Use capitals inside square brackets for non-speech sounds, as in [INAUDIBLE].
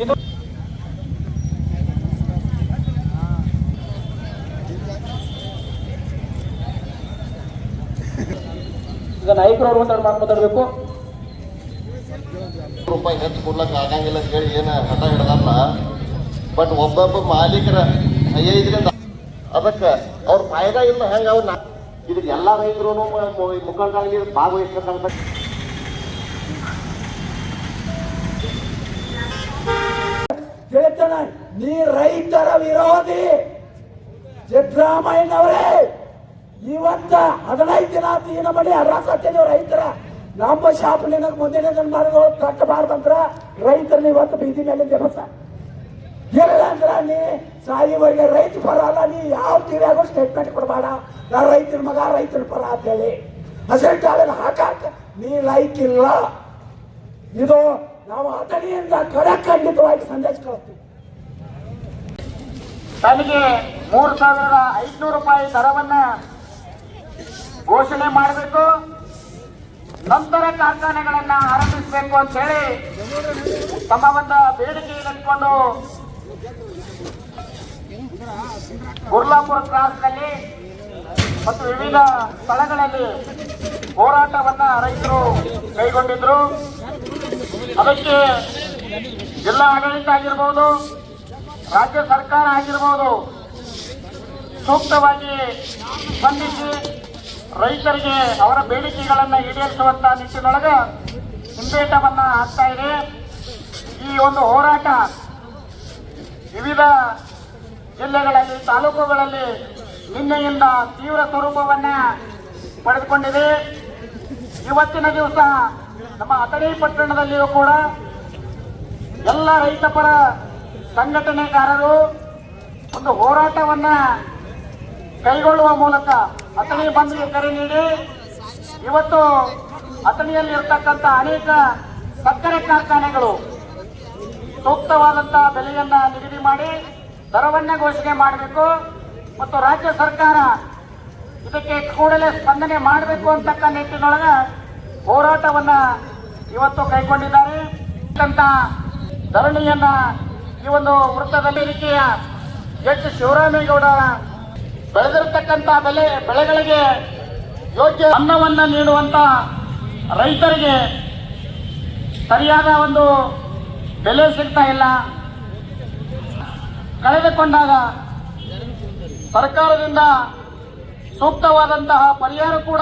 ಇದು [LAUGHS] ಈಗ ನಾಯಕರವ್ರು ಮಾತಾಡ್ ಮಾತು ಮಾತಾಡಬೇಕು. ರೂಪಾಯಿ ಹೆಚ್ಚು ಕೊಡ್ಲಕ್ಕ ಆಗಂಗಿಲ್ಲ ಅಂತ ಹೇಳಿ ಏನು ಹಠ ಹಿಡ್ದಲ್ಲ ಬಟ್ ಒಬ್ಬೊಬ್ಬ ಮಾಲೀಕರ ಐದರಿಂದ ಅದಕ್ಕೆ ಅವ್ರ ಫಾಯ್ದಾ ಇಲ್ಲ, ಹೆಂಗೆ ಅವ್ರನ್ನ ಇದಕ್ಕೆ ಎಲ್ಲ ರೈತರು ಮುಖಂಡರಾಗಲಿ ಭಾಗವಹಿಸ್ಬೇಕಂತ ನೀ ರೈತರ ವಿರೋಧಿ. ಸಿದ್ದರಾಮಯ್ಯನವರೇ, ಇವತ್ತ ಹದಿನೈದು ದಿನ ತೀನ ಮಾಡಿ ಹರಾಸತ್ತಿದ್ದೇವೆ ರೈತರ ನಮ್ಮ ಶಾಪಲಿನ ಮುಂದಿನ ದಿನಮಾನಗಳು ಕಟ್ಟಬಾರ್ದಂದ್ರ ರೈತರನ್ನ ಇವತ್ತು ಬೀದಿ ಮೇಲೆ ದಿವಸ ಇಲ್ಲ ಅಂದ್ರ ನೀ ಸಾಯಿವರೆಗೆ ರೈತ ಪರ ಅಲ್ಲ, ನೀ ಯಾವ ಟಿವಿಯಾಗೂ ಸ್ಟೇಟ್ಮೆಂಟ್ ಕೊಡಬೇಡ. ನಾ ರೈತರ ಮಗ ರೈತರ ಪರ ಅಂತೇಳಿ ಹಸಿರು ಟಾಳೆನ ಹಾಕಾಕ ನೀ ಲೈಕ್ ಇಲ್ಲ. ಇದು ನಾವು ಅದನಿಯಿಂದ ಕಡೆ ಖಂಡಿತವಾಗಿ ಸಂದೇಶ ಕಳಿಸ್ತೀವಿ. ತಮಗೆ ಮೂರು ಸಾವಿರದ ಐದುನೂರು ರೂಪಾಯಿ ದರವನ್ನ ಘೋಷಣೆ ಮಾಡಬೇಕು. ನಂತರ ಕಾರ್ಖಾನೆಗಳನ್ನ ಆರಂಭಿಸಬೇಕು ಅಂತ ಹೇಳಿ ತಮ್ಮ ಒಂದು ಬೇಡಿಕೆ ಇಟ್ಕೊಂಡು ಗುರ್ಲಾಪುರ ಕ್ರಾಸ್ನಲ್ಲಿ ಮತ್ತು ವಿವಿಧ ಸ್ಥಳಗಳಲ್ಲಿ ಹೋರಾಟವನ್ನ ರೈತರು ಕೈಗೊಂಡಿದ್ರು. ಅದಕ್ಕೆ ಜಿಲ್ಲಾ ಆಡಳಿತ ಆಗಿರ್ಬೋದು ರಾಜ್ಯ ಸರ್ಕಾರ ಆಗಿರ್ಬೋದು, ಸೂಕ್ತವಾಗಿ ಸ್ಪಂದಿಸಿ ರೈತರಿಗೆ ಅವರ ಬೇಡಿಕೆಗಳನ್ನು ಈಡೇರಿಸುವಂತಹ ನಿಟ್ಟಿನೊಳಗೆ ಹಿಂಬೇಟವನ್ನು ಹಾಕ್ತಾ ಇದೆ. ಈ ಒಂದು ಹೋರಾಟ ವಿವಿಧ ಜಿಲ್ಲೆಗಳಲ್ಲಿ, ತಾಲೂಕುಗಳಲ್ಲಿ ನಿನ್ನೆಯಿಂದ ತೀವ್ರ ಸ್ವರೂಪವನ್ನ ಪಡೆದುಕೊಂಡಿದೆ. ಇವತ್ತಿನ ದಿವಸ ನಮ್ಮ ಅಥಣಿ ಪಟ್ಟಣದಲ್ಲಿಯೂ ಕೂಡ ಎಲ್ಲ ರೈತಪರ ಸಂಘಟನೆಗಾರರು ಒಂದು ಹೋರಾಟವನ್ನ ಕೈಗೊಳ್ಳುವ ಮೂಲಕ ಅಥಣಿ ಬಂದ್ಗೆ ಕರೆ ನೀಡಿ, ಇವತ್ತು ಅಥಣಿಯಲ್ಲಿ ಇರ್ತಕ್ಕಂಥ ಅನೇಕ ಸಕ್ಕರೆ ಕಾರ್ಖಾನೆಗಳು ಸೂಕ್ತವಾದಂತಹ ಬೆಲೆಯನ್ನ ನಿಗದಿ ಮಾಡಿ ದರವನ್ನ ಘೋಷಣೆ ಮಾಡಬೇಕು ಮತ್ತು ರಾಜ್ಯ ಸರ್ಕಾರ ಇದಕ್ಕೆ ಕೂಡಲೇ ಸ್ಪಂದನೆ ಮಾಡಬೇಕು ಅಂತಕ್ಕ ನಿಟ್ಟಿನೊಳಗ ಹೋರಾಟವನ್ನ ಇವತ್ತು ಕೈಗೊಂಡಿದ್ದಾರೆ. ಧರಣಿಯನ್ನ ಈ ಒಂದು ವೃತ್ತದಲ್ಲಿ ರೀತಿಯ ಎಚ್. ಶಿವರಾಮೇಗೌಡ ಬೆಳೆದಿರ್ತಕ್ಕಂಥ ಬೆಲೆ, ಬೆಳೆಗಳಿಗೆ ಯೋಗ್ಯ ಅನ್ನವನ್ನು ನೀಡುವಂತ ರೈತರಿಗೆ ಸರಿಯಾದ ಒಂದು ಬೆಲೆ ಸಿಗ್ತಾ ಇಲ್ಲ. ಕಳೆದುಕೊಂಡಾಗ ಸರ್ಕಾರದಿಂದ ಸೂಕ್ತವಾದಂತಹ ಪರಿಹಾರ ಕೂಡ